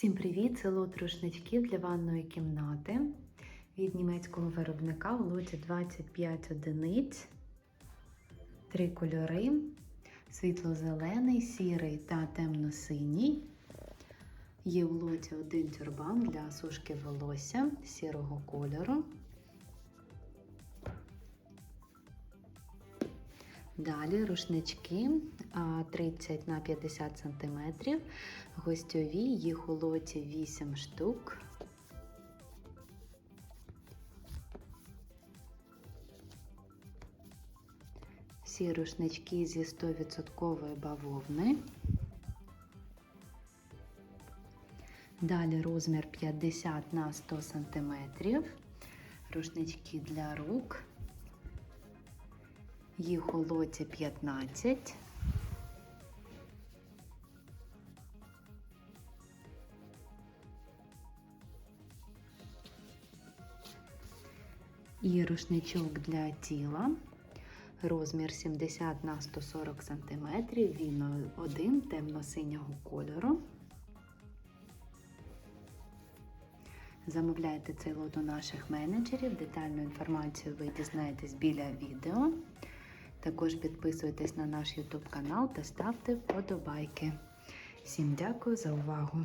Всім привіт! Це лот рушничків для ванної кімнати від німецького виробника в лоті 25 одиниць. Три кольори: світло-зелений, сірий та темно-синій. Є в лоті один тюрбан для сушки волосся сірого кольору. Далі рушнички 30 на 50 см, гостьові, їх у лоті 8 штук. Всі рушнички зі 100% бавовни. Далі розмір 50 на 100 см, рушнички для рук. Їх у лоті 15. І рушничок для тіла. Розмір 70 на 140 см. Він один темно-синього кольору. Замовляйте цей лот у наших менеджерів. Детальну інформацію ви дізнаєтесь біля відео. Також підписуйтесь на наш YouTube канал та ставте вподобайки. Всім дякую за увагу!